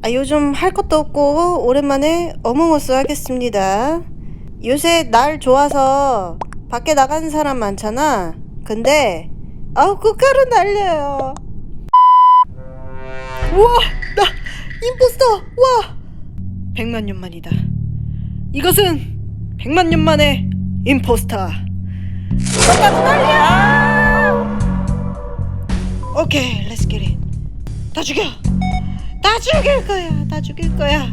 아, 요즘 할 것도 없고 오랜만에 어몽어스 하겠습니다. 요새 날 좋아서 밖에 나가는 사람 많잖아. 근데 아우 국가루 날려요. 우와 나 임포스터 와 백만 년 만이다. 이것은 백만 년 만의 임포스터. 국가루 날려. 오케이 렛츠 기릿 다 죽여. 다 죽일 거야. 다 죽일 거야.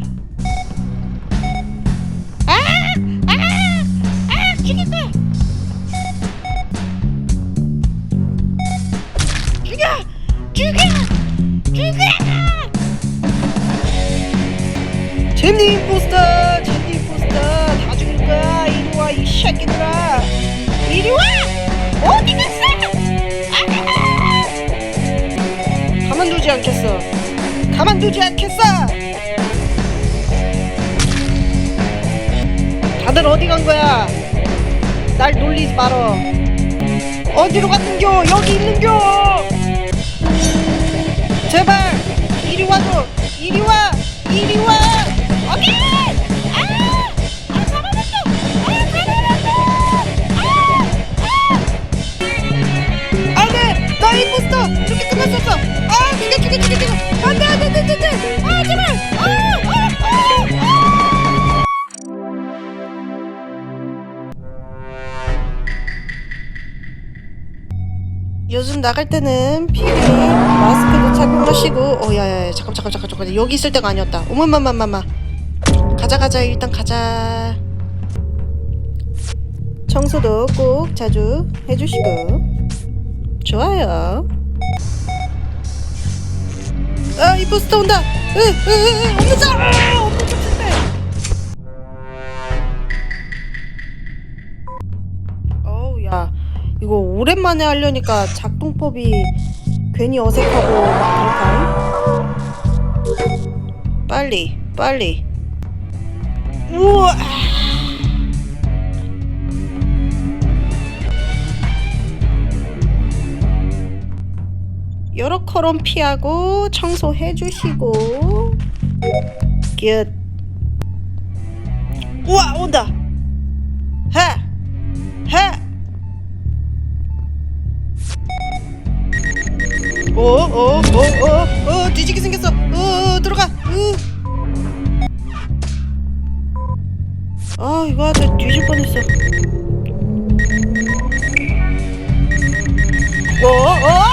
다들 어디 간 거야? 날 놀리지 말어. 어디로 갔는겨? 여기 있는겨. 제발 이리 와줘. 이리 와. 이리 와. 어디? 아! 아 잡아봤어. 아. 아! 아! 임포스터. 죽기 끝났었어. 아 죽여 죽여 죽여 죽여. 안 돼 안 돼 안 돼 안 돼. 아 제발. 요즘 나갈 때는 피디 마스크도 착용하시고 어 야야야 잠깐 잠깐 잠깐 잠깐 여기 있을 때가 아니었다. 어머마마마마. 가자 가자. 일단 가자. 청소도 꼭 자주 해주시고. 좋아요. 아 이포스터 온다. 으으으 없는 자 이거 오랜만에 하려니까 작동법이 괜히 어색하고 막 그럴까? 빨리 빨리. 우와! 여러 커럼 피하고 청소해 주시고. 굿 우와 온다. 하하 오오오오오 어, 뒤지게 생겼어. 어 들어가. 으 아 이거 하다 뒤질 뻔했어. 오오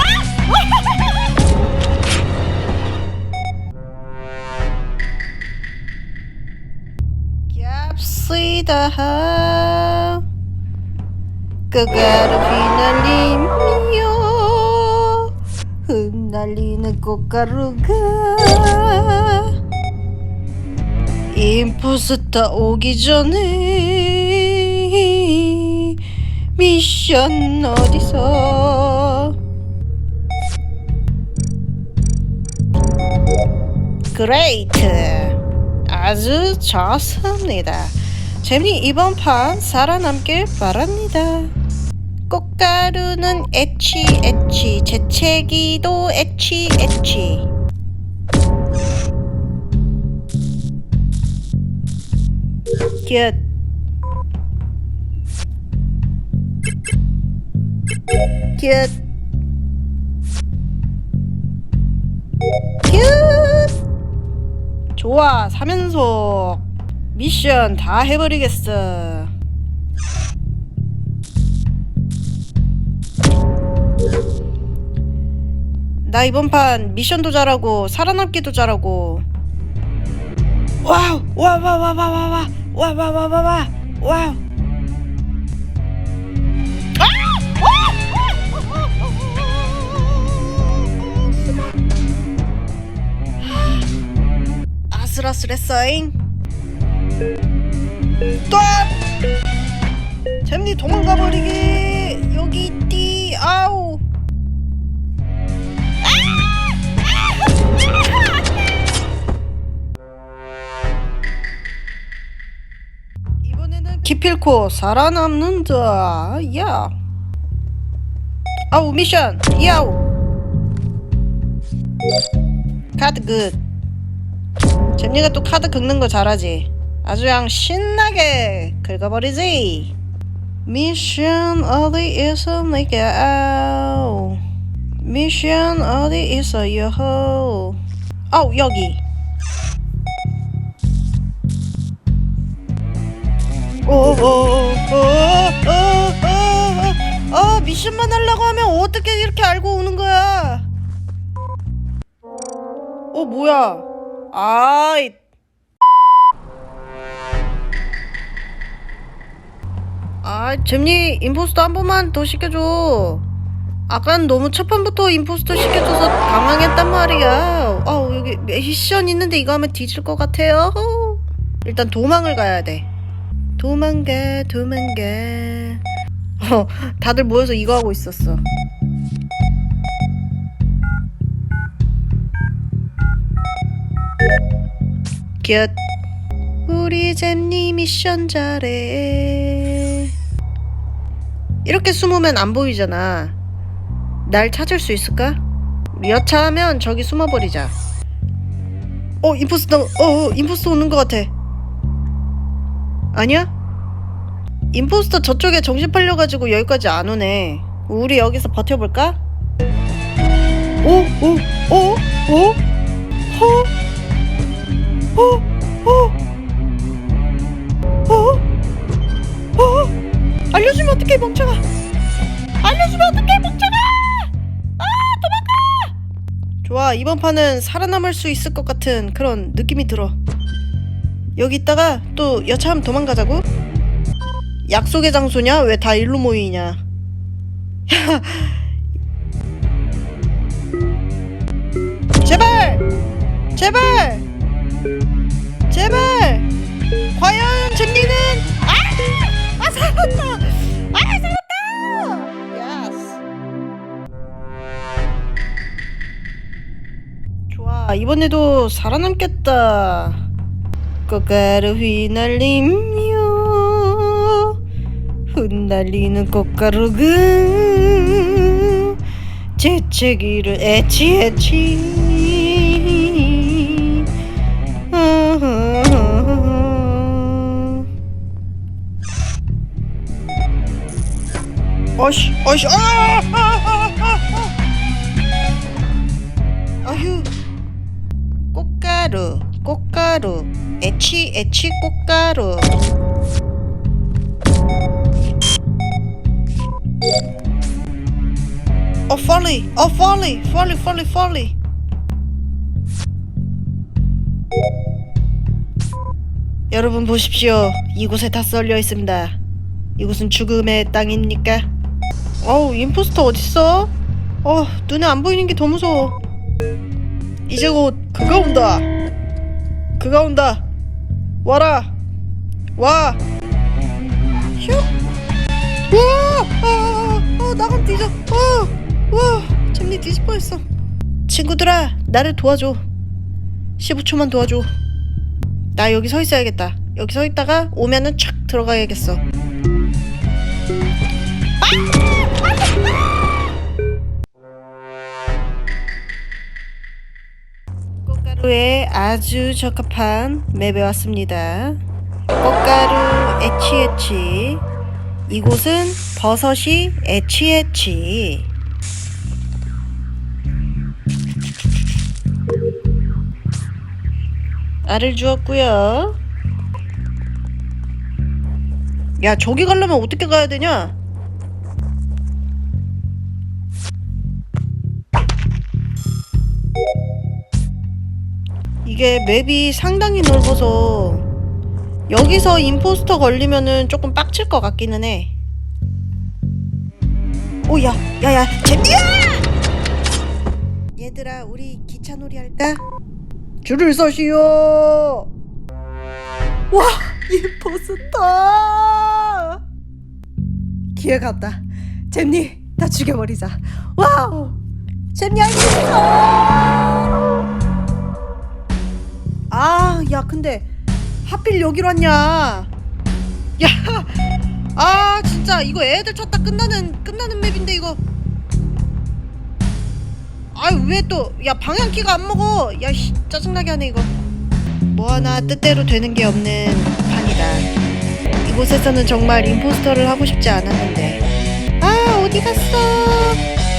얍시다. 끝가루 휘날리며 흩날리는 꽃가루가 임포스터 오기 전에 미션 어디서? 그레이트 아주 좋습니다. 재미 이번 판 살아남길 바랍니다 꽃가루는 에취 에취. 재채기도 에취 에치 쯧 쯧 쯧 좋아 사면서 미션 다 해버리겠어. 나 이번 판 미션도 잘하고 살아남기도 잘하고 와우 와와와와와와와와와와와 아슬아슬했어잉 또 잼니 도망가 버리기 여기 있디 아우 기필코 살아남는다 야. 아우 미션 야우. 카드 굿 잼니가 또 카드 긁는 거 잘하지. 아주 그냥 신나게 긁어버리지. 미션 어디 있어 내가 미션 어디 있어요? 아우 여기 오오오오오오 미션만 하려고 하면 어떻게 이렇게 알고 오는 거야? 어 뭐야? 아이. 아 잼니 임포스터 한 번만 더 시켜줘. 아깐 너무 첫 판부터 임포스터 시켜줘서 당황했단 말이야. 아 여기 미션 있는데 이거 하면 뒤질 것 같아요. 일단 도망을 가야 돼 도망가 도망가. 어 다들 모여서 이거 하고 있었어. 곁 우리 잼니 미션 잘해. 이렇게 숨으면 안 보이잖아. 날 찾을 수 있을까? 여차하면 저기 숨어버리자. 어 임포스터 어, 어 임포스터 오는 것 같아 아니야? 임포스터 저쪽에 정신 팔려가지고 여기까지 안 오네 우리 여기서 버텨볼까? 오? 오? 오? 오? 호? 호? 호? 어? 어? 알려주면 어떡해 멍청아 알려주면 어떡해 멍청아 아 도망가 좋아 이번 판은 살아남을 수 있을 것 같은 그런 느낌이 들어 여기 있다가 또 여차하면 도망가자고? 약속의 장소냐? 왜 다 일로 모이냐? 제발! 제발! 제발! 과연 잼니는 아! 아 살았다! 아 살았다! 예스 좋아 이번에도 살아남겠다 꽃가루 휘날리며 흩날리는 꽃가루가 재채기를 애치 애치 어시 어시! 아! 아! 아! 아휴 꽃가루 꽃가루 애치 애치 꽃가루. 어 펄리 어 펄리 펄리 펄리 펄리. 여러분 보십시오. 이곳에 다 썰려 있습니다. 이곳은 죽음의 땅입니까? 어우 임포스터 어딨어? 어 눈에 안 보이는 게 더 무서워. 이제 곧 그가 온다. 그가 온다 와라. 와. 휴! 와! 아, 아, 나감 뒤져. 어, 와. 잼니 뒤질 뻔했어. 친구들아 나를 도와줘. 15초만 도와줘. 나 여기 서 있어야겠다. 여기 서 있다가 오면은 착 들어가야겠어 꽃가루에 아주 적합한 맵에 왔습니다. 꽃가루 에치에치. 이곳은 버섯이 에치에치. 알을 주었고요. 야 저기 가려면 어떻게 가야 되냐? 이게 맵이 상당히 넓어서 여기서 임포스터 걸리면은 조금 빡칠 것 같기는 해. 오야, 야야, 잼니야! 얘들아, 우리 기차놀이 할까? 줄을 서시오. 와, 임포스터! 기회가 왔다. 잼니, 다 죽여버리자. 와우, 잼니 할수 있어! 아, 야, 근데 하필 여기로 왔냐? 야, 아, 진짜 이거 애들 찾다 끝나는 끝나는 맵인데 이거. 아유, 왜 또? 야, 방향키가 안 먹어. 야, 씨, 짜증나게 하네 이거. 뭐 하나 뜻대로 되는 게 없는 판이다. 이곳에서는 정말 임포스터를 하고 싶지 않았는데. 아, 어디 갔어?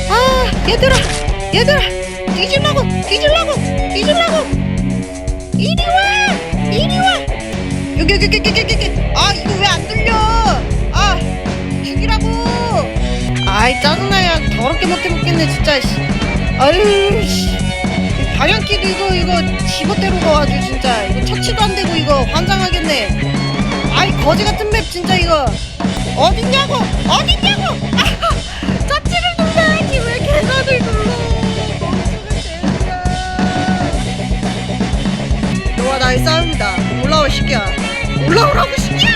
아, 얘들아, 얘들아, 뒤질라고, 뒤질라고, 뒤질라고. 이리 와, 이리 와. 여기, 여기, 여기, 여기, 여기. 아, 이거 왜안 들려? 아, 죽이라고. 아이, 짜증나 야. 더럽게 먹게 먹겠네, 진짜. 씨. 아유, 씨. 이 방향키도 이거, 이거, 지멋대로 가가지고, 진짜. 이거 처치도 안 되고, 이거, 환장하겠네. 아이, 거지 같은 맵, 진짜, 이거. 어딨냐고! 어딨냐고! 시끼야. 올라오라고, 시끼야!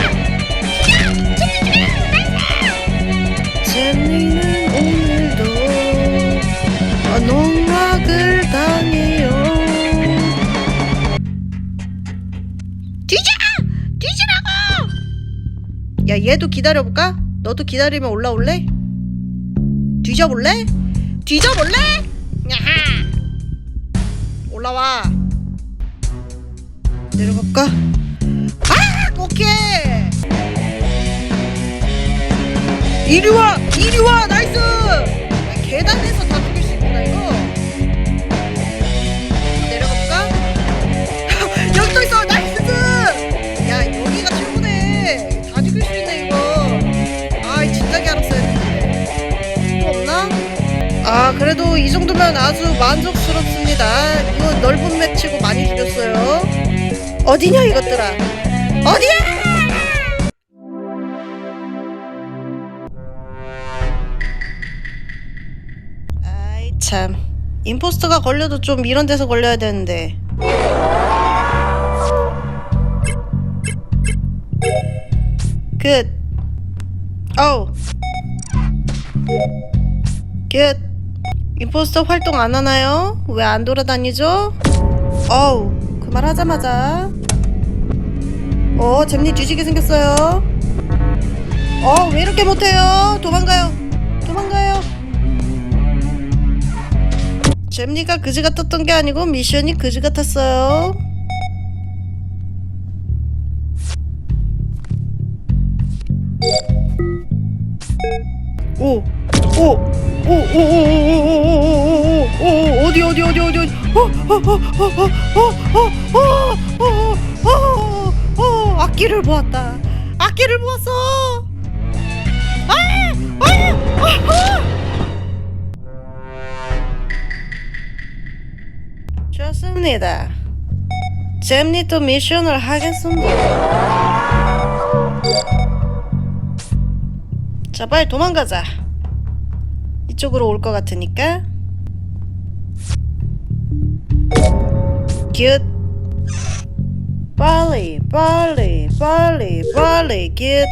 잼리는 오늘도 어, 농락을 당해요. 뒤져! 뒤지라고! 야, 얘도 기다려볼까? 너도 기다리면 올라올래? 뒤져볼래? 뒤져볼래? 야하! 올라와. 내려갈까? 아! 오케이! 이리 와! 이리 와! 나이스! 야, 계단에서 다 죽일 수 있구나 이거 내려가 볼까? 여기 또 있어! 나이스! 야 여기가 최고네 다 죽일 수 있네 이거 아이 진작에 알았어야 했는데 또 없나? 아 그래도 이 정도면 아주 만족스럽습니다 이거 넓은 맵 치고 많이 죽였어요 어디냐 이것들아 어디야! 아이 참 임포스터가 걸려도 좀 이런 데서 걸려야 되는데 굿 어우 굿 임포스터 활동 안 하나요? 왜 안 돌아다니죠? 어우 그 말 하자마자 어 잼니 뒤지게 생겼어요 어 왜 이렇게 못해요 도망가요 도망가요 잼니가 그지 같았던 게 아니고 미션이 그지 같았어요. 오, 오, 오, 오, 오, 오, 오, 오, 오, 오, 오, 어디, 어디, 어디, 어디, 어디, 어, 어, 어, 어, 어, 어, 어, 어, 어, 어, 악기를 보았다. 악기를 보았어. 아, 아, 아, 아. 좋습니다. 잼니 또 미션을 하겠습니다. 자, 빨리 도망가자. 이쪽으로 올 것 같으니까. 굿. 빨리, 빨리, 빨리, 빨리, 굿.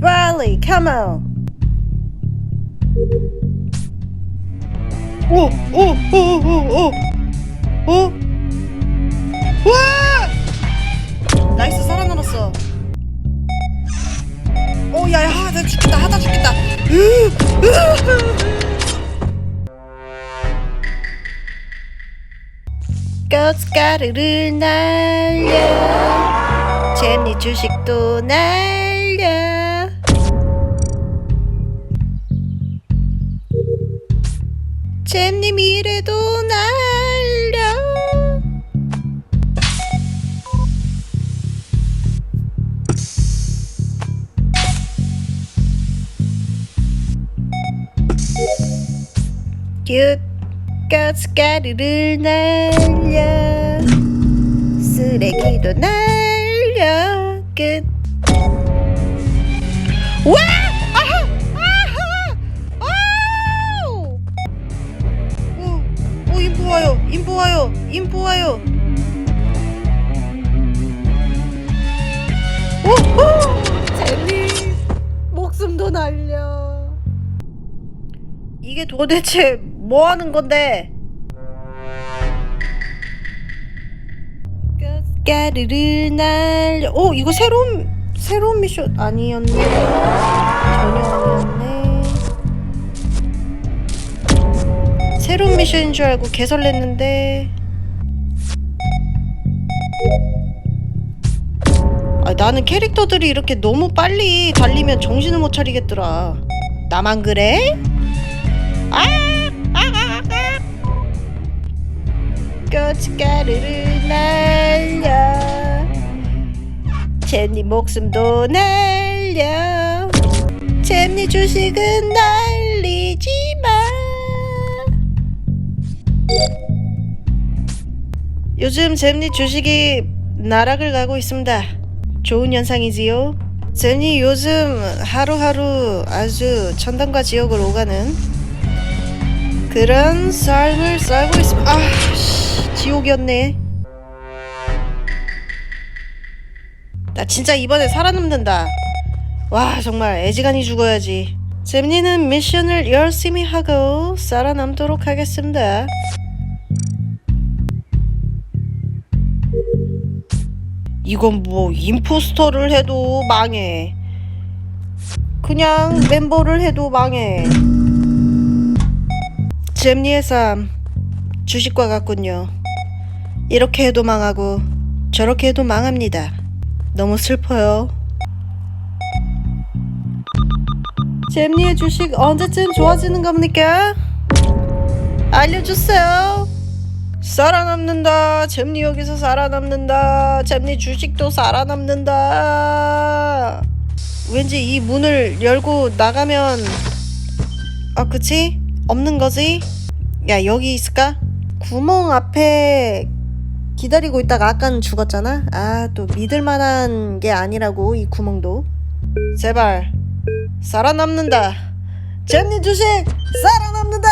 빨리, come on. 오, 오, 오, 오, 오, 오, 와! 나이스 살아남았어. 오, 야, 야, 나 죽겠다, 하다 죽겠다. 으, 으. 꽃가루를 날려. 잼니 주식도 날려. 잼니 미래도 날려 가스가루를 날려 쓰레기도 날려 끝 와! 아하! 아하! 아우! 오, 오 인포 와요 인포 와요 인포 와요 오호! 젤리 목숨도 날려 이게 도대체 뭐 하는 건데? 날려. 오 이거 새로운 새로운 미션 아니었네. 전혀 아니었네. 새로운 미션인 줄 알고 개설냈는데 아, 나는 캐릭터들이 이렇게 너무 빨리 달리면 정신을 못 차리겠더라. 나만 그래? 아! 고춧가루를 날려. 잼니 목숨도 날려. 잼니 주식은 날리지 마 요즘 잼니 주식이 나락을 가고 있습니다. 좋은 현상이지요. 잼니 요즘 하루하루 아주 천당과 지옥을 오가는 그런 삶을 살고 있습니다 아 씨, 지옥이었네 나 진짜 이번에 살아남는다. 와 정말 애지간히 죽어야지. 잼니는 미션을 열심히 하고 살아남도록 하겠습니다. 이건 뭐 임포스터를 해도 망해. 그냥 멤버를 해도 망해. 잼니의 삶 주식과 같군요. 이렇게 해도 망하고 저렇게 해도 망합니다. 너무 슬퍼요. 잼니의 주식 언제쯤 좋아지는 겁니까? 알려주세요. 살아남는다. 잼니 여기서 살아남는다. 잼니 주식도 살아남는다. 왠지 이 문을 열고 나가면 아 그치? 없는 거지? 야 여기 있을까? 구멍 앞에 기다리고 있다가 아까는 죽었잖아. 아, 또 믿을 만한 게 아니라고 이 구멍도. 제발 살아남는다. 잼니 주식 살아남는다.